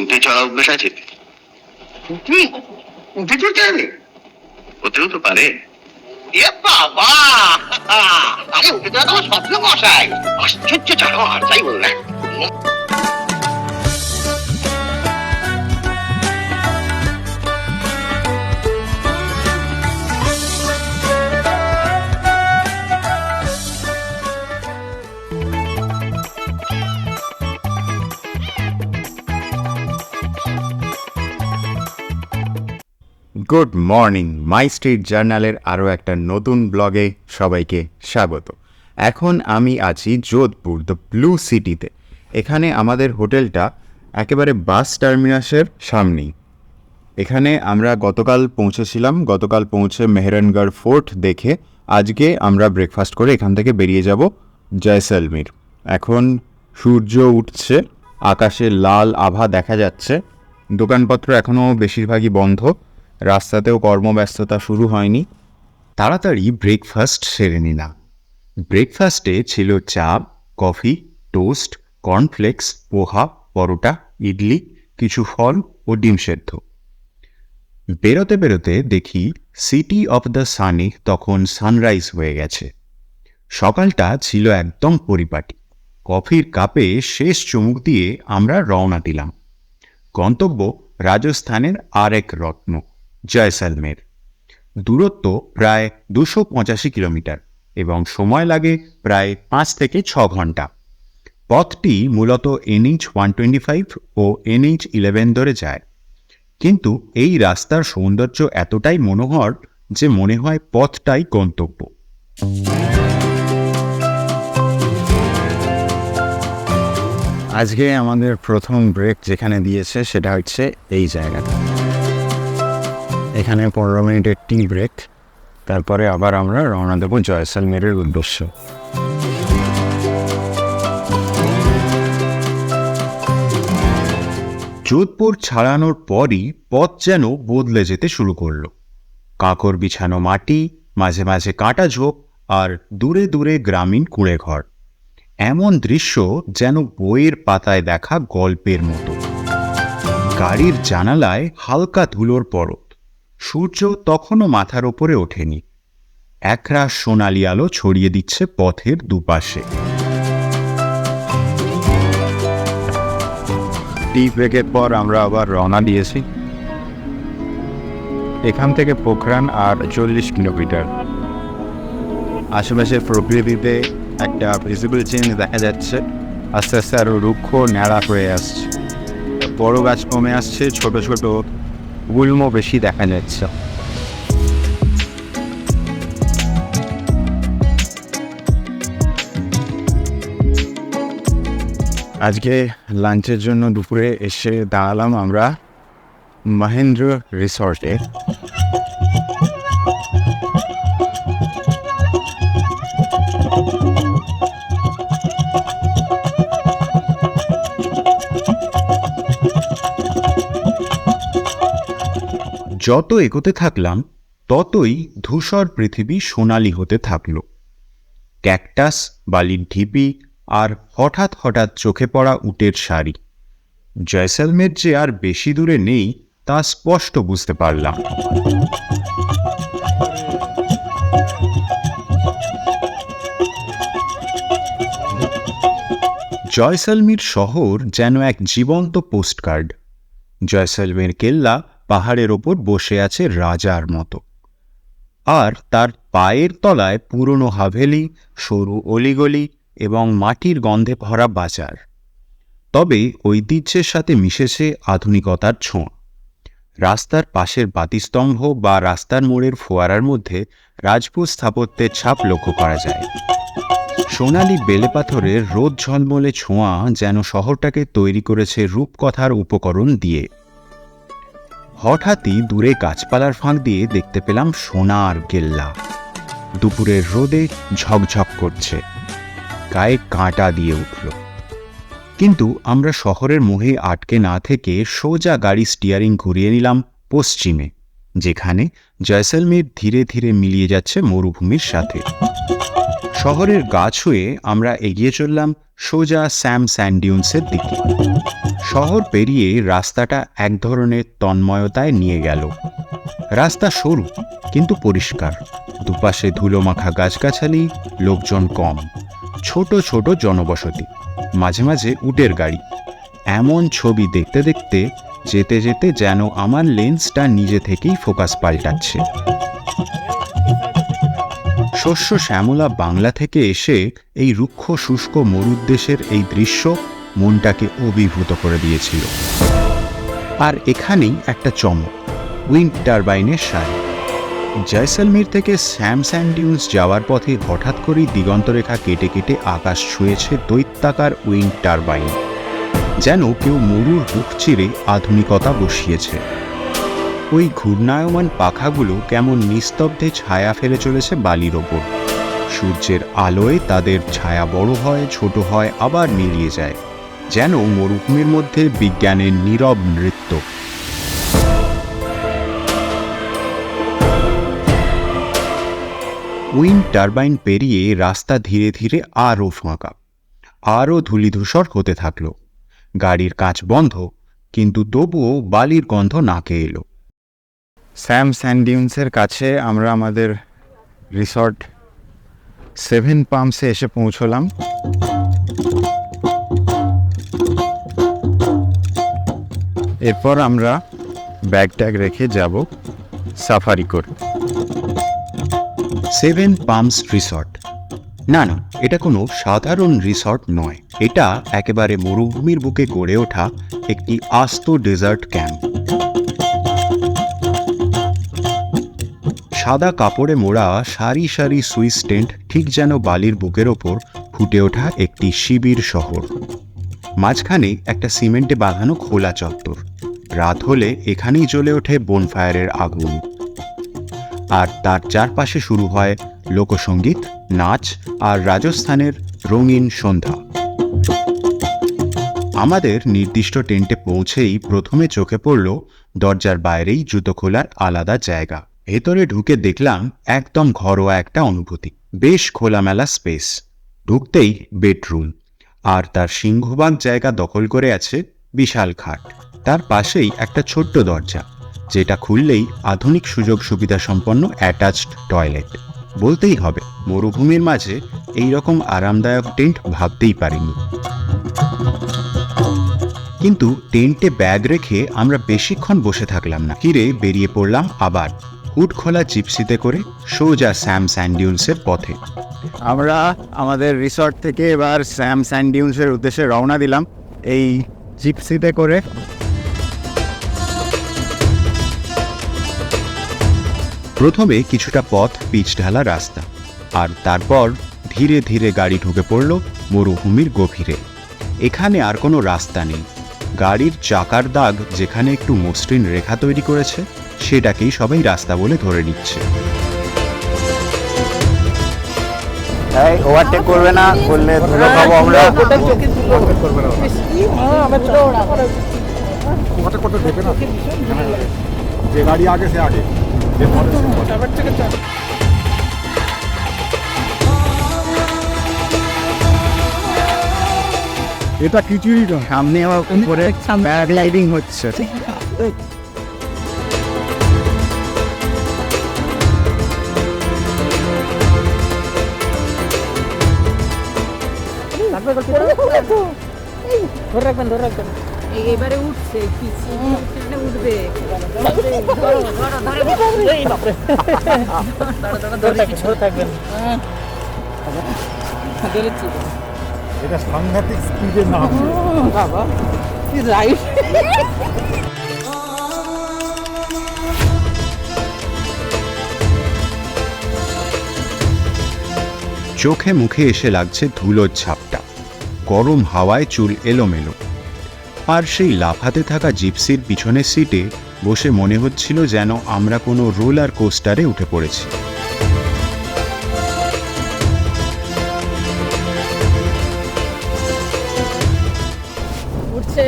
উঠে চড়া অভ্যেস আছে? উঠি উঠে চলতে হবে? হতেও তো পারে। এ বাবা! আরে উঠে চলা তোমার স্বপ্ন মশাই। আশ্চর্য জানোয়ার তাই বললেন গুড মর্নিং, মাই স্ট্রিট জার্নালের আরও একটা নতুন ব্লগে সবাইকে স্বাগত। এখন আমি আছি যোধপুর, দ্য ব্লু সিটিতে। এখানে আমাদের হোটেলটা একেবারে বাস টার্মিনাসের সামনেই। এখানে আমরা গতকাল পৌঁছেছিলাম, গতকাল পৌঁছে মেহরানগড় ফোর্ট দেখে আজকে আমরা ব্রেকফাস্ট করে এখান থেকে বেরিয়ে যাব জয়সলমীর। এখন সূর্য উঠছে, আকাশে লাল আভা দেখা যাচ্ছে, দোকানপত্র এখনও বেশিরভাগই বন্ধ। রাস্তাতেও কর্মব্যস্ততা শুরু হয়নি। তাড়াতাড়ি ব্রেকফাস্ট সেরে নিলাম। ব্রেকফাস্টে ছিল চা, coffee toast cornflakes poha, paratha, idli, কিছু ফল ও ডিম সেদ্ধ। বেরোতে বেরোতে দেখি সিটি অফ দ্য সানে তখন সানরাইজ হয়ে গেছে। সকালটা ছিল একদম পরিপাটি। কফির কাপে শেষ চুমুক দিয়ে আমরা রওনা দিলাম। গন্তব্য রাজস্থানের আরেক রত্ন। জয়সলমের দূরত্ব প্রায় দুশো পঁচাশি কিলোমিটার এবং সময় লাগে প্রায় পাঁচ থেকে ছ ঘণ্টা। পথটি মূলত এনএইচ ওয়ান টোয়েন্টি ফাইভ ও এনএইচ ইলেভেন ধরে যায়। কিন্তু এই রাস্তার সৌন্দর্য এতটাই মনোহর যে মনে হয় পথটাই গন্তব্য। আজকে আমাদের প্রথম ব্রেক যেখানে দিয়েছে সেটা হচ্ছে এই জায়গাটা। এখানে পনেরো মিনিটের টি ব্রেক। তারপরে আবার আমরা রওনা দেবো জয়সলমেরের উদ্দেশ্য। যোধপুর ছাড়ানোর পরই পথ যেন বদলে যেতে শুরু করল। কাকর বিছানো মাটি, মাঝে মাঝে কাঁটা ঝোপ আর দূরে দূরে গ্রামীণ কুঁড়ে ঘর এমন দৃশ্য যেন বইয়ের পাতায় দেখা গল্পের মতো। গাড়ির জানালায় হালকা ধুলোর পরত সূর্য তখনও মাথার ওপরে ওঠেনি। একরাশ সোনালি আলো ছড়িয়ে দিচ্ছে পথের দুপাশে। টি ব্রেকের পর আমরা আবার রওনা দিয়েছি। এখান থেকে পোখরান আর চল্লিশ কিলোমিটার। আশেপাশে প্রকৃতিতে একটা ভিজিবল চেঞ্জ দেখা যাচ্ছে। আস্তে আস্তে আরও রুক্ষ, ন্যাড়া হয়ে আসছে। বড় গাছ কমে আসছে, ছোট ছোট গুল্ম বেশি দেখা যাচ্ছে। আজকে লাঞ্চের জন্য দুপুরে এসে দাঁড়ালাম আমরা মহেন্দ্র রিসর্টে। যত এগোতে থাকলাম, ততই ধূসর পৃথিবী সোনালি হতে থাকল। ক্যাকটাস, বালির ঢিপি আর হঠাৎ হঠাৎ চোখে পড়া উটের শাড়ি। জয়সলমের যে আর বেশি দূরে নেই, তা স্পষ্ট বুঝতে পারলাম। জয়সলমীর শহর যেন এক জীবন্ত পোস্টকার্ড। জয়সলমের কেল্লা পাহাড়ের ওপর বসে আছে রাজার মতো। আর তার পায়ের তলায় পুরনো হাভেলি, সরু অলিগলি এবং মাটির গন্ধে ভরা বাজার। তবে ঐতিহ্যের সাথে মিশেছে আধুনিকতার ছোঁয়া। রাস্তার পাশের বাতিস্তম্ভ বা রাস্তার মোড়ের ফোয়ারার মধ্যে রাজপুত স্থাপত্যের ছাপ লক্ষ্য করা যায়। সোনালি বেলে পাথরের রোদ ঝলমলে ছোঁয়া যেন শহরটাকে তৈরি করেছে রূপকথার উপকরণ দিয়ে। হঠাৎই দূরে গাছপালার ফাঁক দিয়ে দেখতে পেলাম সোনার গেল্লা। দুপুরের রোদে ঝকঝক করছে। গায়ে কাঁটা দিয়ে উঠল। কিন্তু আমরা শহরের মোহে আটকে না থেকে সোজা গাড়ি স্টিয়ারিং ঘুরিয়ে নিলাম পশ্চিমে, যেখানে জয়সলমের ধীরে ধীরে মিলিয়ে যাচ্ছে মরুভূমির সাথে। শহরের গাছ হয়ে আমরা এগিয়ে চললাম সোজা স্যাম স্যান্ডিউন্সের দিকে। শহর পেরিয়ে রাস্তাটা এক ধরনের তন্ময়তায় নিয়ে গেল। রাস্তা সরু, কিন্তু পরিষ্কার। দুপাশে ধুলোমাখা গাছগাছালি, লোকজন কম। ছোট ছোট জনবসতি, মাঝে মাঝে উটের গাড়ি। এমন ছবি দেখতে দেখতে, যেতে যেতে যেন আমার লেন্সটা নিজে থেকেই ফোকাস পাল্টাচ্ছে। শস্য শ্যামলা বাংলা থেকে এসে এই রুক্ষ শুষ্ক মরুদ্দেশের এই দৃশ্য মনটাকে অভিভূত করে দিয়েছিল। আর এখানেই একটা চমক, উইন্ড টারবাইনের সারি। জয়সলমীর থেকে স্যাম স্যান্ডিউন্স যাওয়ার পথে হঠাৎ করেই দিগন্তরেখা কেটে কেটে আকাশ ছুঁয়েছে দৈত্যাকার উইন্ড টারবাইন, যেন কেউ মরুর বুক চিরে আধুনিকতা বসিয়েছে। ওই ঘূর্ণায়মান পাখাগুলো কেমন নিস্তব্ধে ছায়া ফেলে চলেছে বালির ওপর। সূর্যের আলোয় তাদের ছায়া বড় হয়, ছোট হয়, আবার মিলিয়ে যায়, যেন মরুভূমির মধ্যে বিজ্ঞানের নীরব নৃত্য। উইন্ড টারবাইন পেরিয়ে রাস্তা ধীরে ধীরে আরও ফাঁকা, আরও ধূলিধূসর হতে থাকল। গাড়ির কাঁচ বন্ধ, কিন্তু তবুও বালির গন্ধ নাকে এলো। স্যাম স্যান্ডিউন্সের কাছে আমরা আমাদের রিসর্ট সেভেন পাম্পসে এসে পৌঁছলাম। এরপর আমরা ব্যাগ ট্যাগ রেখে যাব সাফারি করে। Seven palms resort. না না, এটা কোনো সাধারণ রিসর্ট নয়। এটা একেবারে মরুভূমির বুকে গড়ে ওঠা একটি আস্ত ডেজার্ট ক্যাম্প। সাদা কাপড়ে মোড়া সারি সারি সুইস টেন্ট ঠিক যেন বালির বুকের ওপর ফুটে ওঠা একটি শিবির শহর। মাঝখানে একটা সিমেন্টে বাঁধানো খোলা চত্বর। রাত হলে এখানেই জ্বলে ওঠে বনফায়ারের আগুন। আর তার চারপাশে শুরু হয় লোকসঙ্গীত নাচ আর রাজস্থানের রঙিন সন্ধ্যা। আমাদের নির্দিষ্ট টেন্টে পৌঁছেই প্রথমে চোখে পড়ল দরজার বাইরেই জুতো খোলার আলাদা জায়গা। ভেতরে ঢুকে দেখলাম একদম ঘরোয়া একটা অনুভূতি। বেশ খোলামেলা স্পেস। ঢুকতেই বেডরুম। আর তার সিংহভাগ জায়গা দখল করে আছে বিশাল খাট। তার পাশেই একটা ছোট্ট দরজা, যেটা খুললেই আধুনিক সুযোগ সুবিধা সম্পন্ন অ্যাটাচড টয়লেট। বলতেই হবে, মরুভূমির মাঝে এই রকম আরামদায়ক টেন্ট ভাবতেই পারিনি। কিন্তু টেন্টে ব্যাগ রেখে আমরা বেশিক্ষণ বসে থাকলাম না। ফিরে বেরিয়ে পড়লাম আবার। হুড খোলা জিপসিতে করে সোজা স্যাম স্যান্ডিউন্সের পথে। আমরা আমাদের রিসর্ট থেকে এবার স্যাম স্যান্ডিউন্সের উদ্দেশ্যে রওনা দিলাম এই জিপসিতে করে। প্রথমে কিছুটা পথ পিচ ঢালা রাস্তা আর তারপর ধীরে ধীরে গাড়ি ঢুকে পড়ল মরুভূমির গভীরে। এখানে আর কোনো রাস্তা নেই। গাড়ির চাকার দাগ যেখানে একটু মসৃণ রেখা তৈরি করেছে সেটাকেই সবাই রাস্তা বলে ধরে নিচ্ছে। এই ওভারটেক করবে না করলে ধুলো খাব আমরা। যে গাড়ি আগে সে। এটা কিছুই নয়। সামনে আবার উপরে প্যারাগ্লাইডিং হচ্ছে। ধরে রাখবেন ধরে রাখবেন। উঠছে উঠবে? এটা সাংঘাতিক বাবা কি রাইট চোখে মুখে এসে লাগছে ধুলোর ছাপটা। গরম হাওয়ায় চুল এলোমেলো। আর সেই লাফাতে থাকা জিপসির পিছনের সিটে বসে মনে হচ্ছিল যেন আমরা কোনো রোলার কোস্টারে উঠে পড়েছি। উঠছে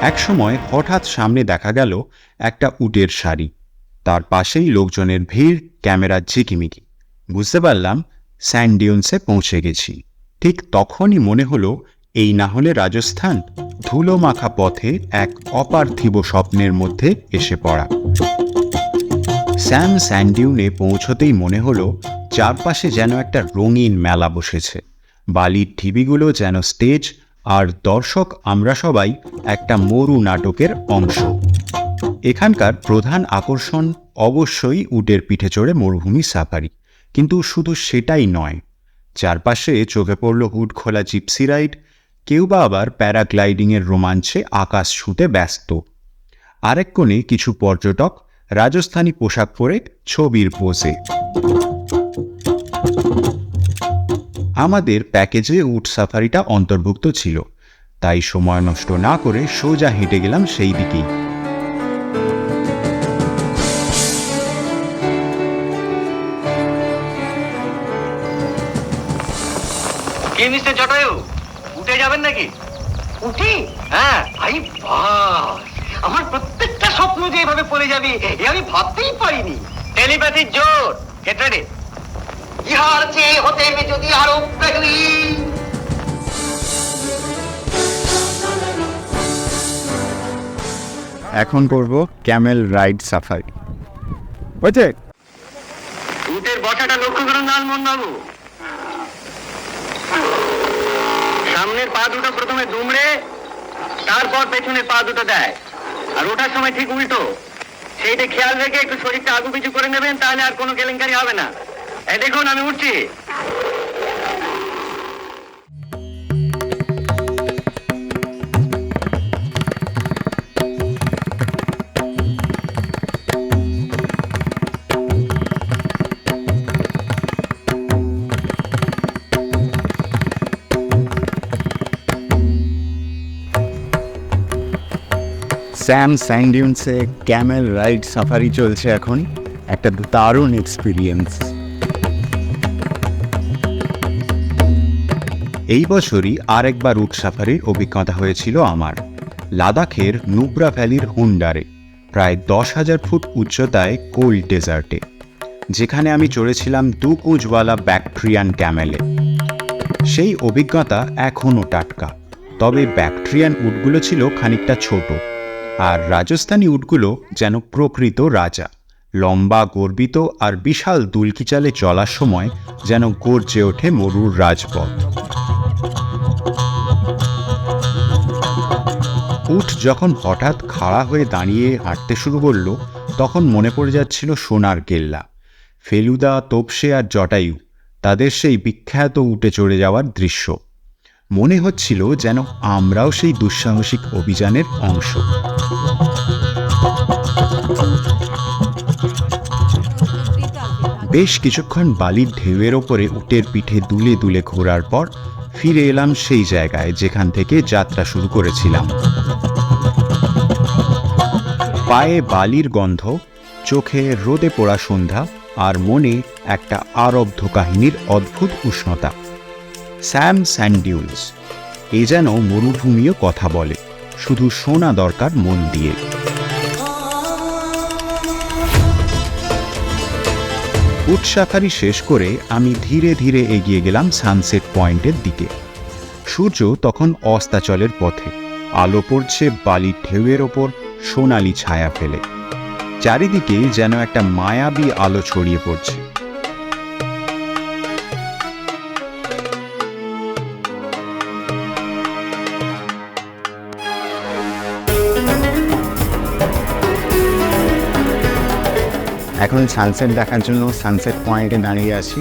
এক সময় হঠাৎ সামনে দেখা গেল একটা উটের শাড়ি। তার পাশেই লোকজনের ভিড় ক্যামেরা ঝিকিমিকি। বুঝতে পারলাম স্যান্ডিউন্সে পৌঁছে গেছি। ঠিক তখনই মনে হলো এই না হলে রাজস্থান ধুলো মাখা পথে এক অপার্থিব স্বপ্নের মধ্যে এসে পড়া। স্যাম স্যান্ডিউনে পৌঁছতেই মনে হলো চারপাশে যেন একটা রঙিন মেলা বসেছে। বালির ঢিবিগুলো যেন স্টেজ আর দর্শক আমরা সবাই একটা মরু নাটকের অংশ। এখানকার প্রধান আকর্ষণ অবশ্যই উটের পিঠে চড়ে মরুভূমি সাফারি, কিন্তু শুধু সেটাই নয়। চারপাশে চোখে পড়ল হুড খোলা জিপসি রাইড কেউ বা আবার প্যারাগ্লাইডিংয়ের রোমাঞ্চে আকাশ ছুঁতে ব্যস্ত। আরেক কোণে কিছু পর্যটক রাজস্থানী পোশাক পরে ছবির পোজে আমাদের প্যাকেজে উট সাফারিটা অন্তর্ভুক্ত ছিল, তাই সময় নষ্ট না করে সোজা হেঁটে গেলাম সেই দিকেই। কি মিস্টার জটায়ু? উঠে যাবেন নাকি? উঠি? হ্যাঁ। বাস। আমার প্রত্যেকটা স্বপ্ন যে এভাবে পড়ে যাবে এ আমি ভাবতেই পারিনি। টেলিপ্যাথির জোর। কেটারে ইহার চেয়ে হতে আমি যদি আরও এখন করব ক্যামেল রাইড সাফারি। বুঝছে উটের বসাটা লক্ষ্য করুন লালমোহন বাবু সামনের পা দুটো প্রথমে দুমড়ে, তারপর পেছনের পা দুটো দেয়। আর ওঠার সময় ঠিক উল্টো। সেইটা খেয়াল রেখে একটু শরীরটা আগু পিছু করে নেবেন, তাহলে আর কোনো কেলেঙ্কারি হবে না। এ দেখুন, আমি উঠছি। স্যাম স্যান্ডিউন্সে ক্যামেল রাইড সাফারি চলছে এখন। একটা দারুণ এক্সপিরিয়েন্স এই বছরই আরেকবার উট সাফারির অভিজ্ঞতা হয়েছিল আমার। লাদাখের নুব্রা ভ্যালির হুন্ডারে, প্রায় দশ হাজার ফুট উচ্চতায় কোল্ড ডেজার্টে, যেখানে আমি চড়েছিলাম দু কুঁজওয়ালা ব্যাকট্রিয়ান ক্যামেলে। সেই অভিজ্ঞতা এখনও টাটকা, তবে ব্যাকট্রিয়ান উটগুলো ছিল খানিকটা ছোট। আর রাজস্থানী উটগুলো যেন প্রকৃত রাজা। লম্বা, গর্বিত আর বিশাল দুলকি চালে চলার সময় যেন গর্জে ওঠে মরুর রাজপথ। উঠ যখন হঠাৎ খাড়া হয়ে দাঁড়িয়ে হাঁটতে শুরু করল, তখন মনে পড়ে যাচ্ছিল সোনার কেল্লা ফেলুদা, তোপসে আর জটায়ু, তাদের সেই বিখ্যাত উটে চড়ে যাওয়ার দৃশ্য। মনে হচ্ছিল যেন আমরাও সেই দুঃসাহসিক অভিযানের অংশ। বেশ কিছুক্ষণ বালির ঢেউয়ের ওপরে উটের পিঠে দুলে দুলে ঘোরার পর ফিরে এলাম সেই জায়গায় যেখান থেকে যাত্রা শুরু করেছিলাম। পায়ে বালির গন্ধ, চোখে রোদে পোড়া সন্ধ্যা আর মনে একটা আরব্ধ কাহিনীর অদ্ভুত উষ্ণতা। স্যাম স্যান্ডিউলস। এ যেন মরুভূমিও কথা বলে। শুধু শোনা দরকার মন দিয়ে। উট সাফারি শেষ করে আমি ধীরে ধীরে এগিয়ে গেলাম সানসেট পয়েন্টের দিকে। সূর্য তখন অস্তাচলের পথে। আলো পড়ছে বালির ঢেউয়ের ওপর, সোনালি ছায়া ফেলে। চারিদিকে যেন একটা মায়াবী আলো ছড়িয়ে পড়ছে। এখন সানসেট দেখার জন্য সানসেট পয়েন্টে দাঁড়িয়ে আছি।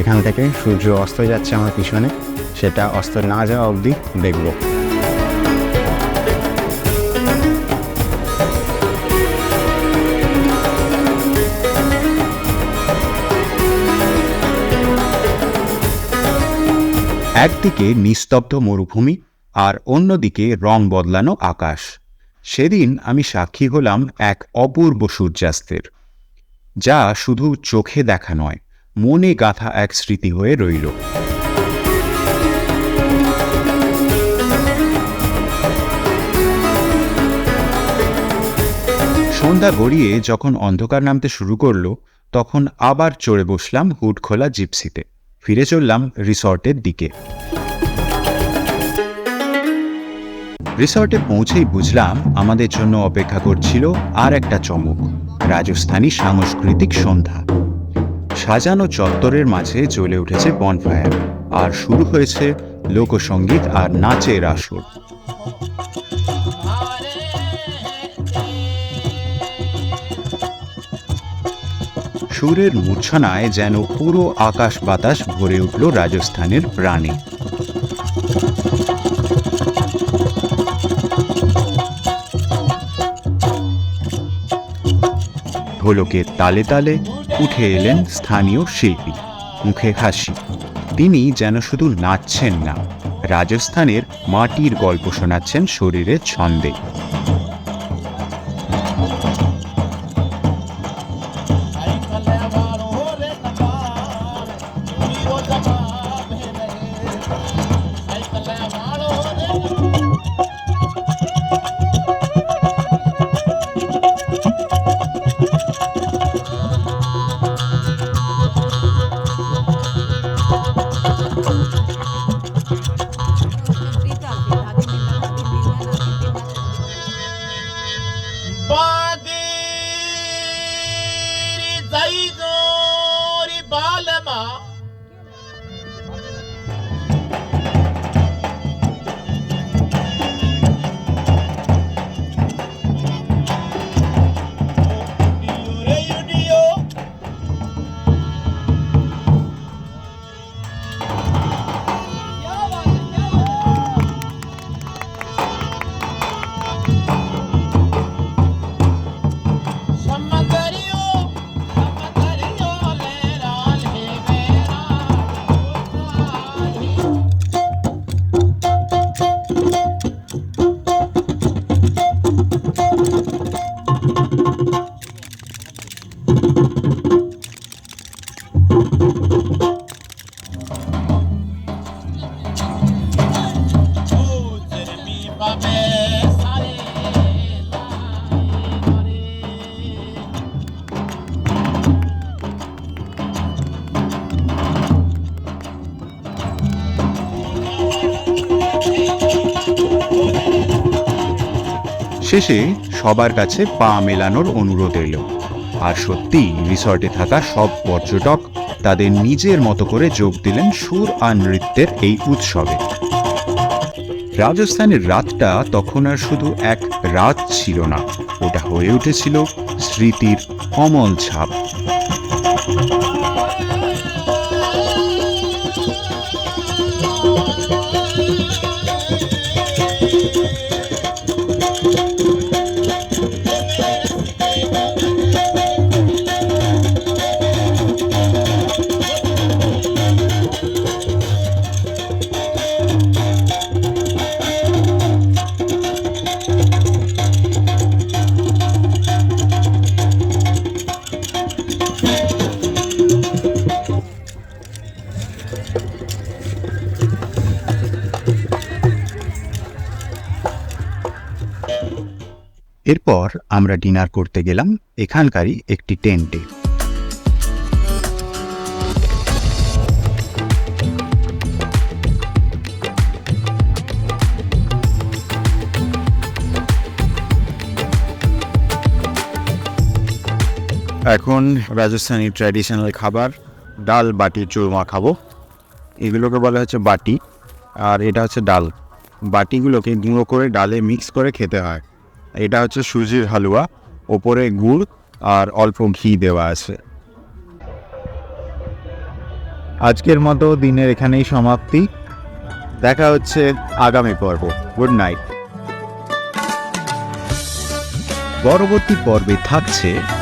এখান থেকে সূর্য অস্ত যাচ্ছে আমার পিছনে। সেটা অস্ত না যাওয়া অবধি দেখব। একদিকে নিস্তব্ধ মরুভূমি আর অন্যদিকে রং বদলানো আকাশ। সেদিন আমি সাক্ষী হলাম এক অপূর্ব সূর্যাস্তের। যা শুধু চোখে দেখা নয়, মনে গাথা এক স্মৃতি হয়ে রইল। সন্ধ্যা গড়িয়ে যখন অন্ধকার নামতে শুরু করল, তখন আবার চড়ে বসলাম হুড খোলা জিপসিতে। ফিরে চললাম রিসর্টের দিকে। রিসর্টে পৌঁছেই বুঝলাম আমাদের জন্য অপেক্ষা করছিল আর একটা চমক, রাজস্থানী সাংস্কৃতিক সন্ধ্যা। সাজানো চত্বরের মাঝে জ্বলে উঠেছে বনফায়ার আর শুরু হয়েছে লোকসঙ্গীত আর নাচের আসর। সুরের মূর্ছনায় যেন পুরো আকাশ বাতাস ভরে উঠল রাজস্থানের প্রাণে। ঢোলকের তালে তালে উঠে এলেন স্থানীয় শিল্পী মুখে হাসি। তিনি যেন শুধু নাচছেন না, রাজস্থানের মাটির গল্প শোনাচ্ছেন শরীরের ছন্দে। শেষে সবার কাছে পা মেলানোর অনুরোধ এলো। আর সত্যি রিসর্টে থাকা সব পর্যটক তাদের নিজের মতো করে যোগ দিলেন সুর আর নৃত্যের এই উৎসবে। রাজস্থানের রাতটা তখন আর শুধু এক রাত ছিল না, ওটা হয়ে উঠেছিল স্মৃতির অমল ছাপ। এরপর আমরা ডিনার করতে গেলাম এখানকারই একটি টেন্টে। এখন রাজস্থানি ট্র্যাডিশনাল খাবার, ডাল, বাটি, চুরমা খাব। এগুলোকে বলা হচ্ছে বাটি, আর এটা হচ্ছে ডাল। বাটিগুলোকে গুঁড়ো করে ডালে মিক্স করে খেতে হয়। এটা হচ্ছে সুজির হালুয়া, ওপরে গুড় আর অল্প ঘি দেওয়া আছে। আজকের মতো দিনের এখানেই সমাপ্তি। দেখা হচ্ছে আগামী পর্ব। Good night. পরবর্তী পর্বে থাকছে